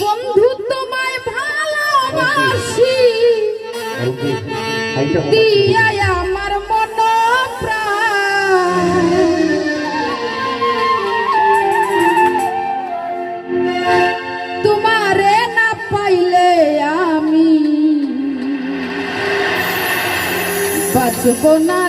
বন্ধু তোমায় ভালোবাসি। আমার মন তোমারে না পাইলে আমি বাঁচব না।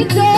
you go.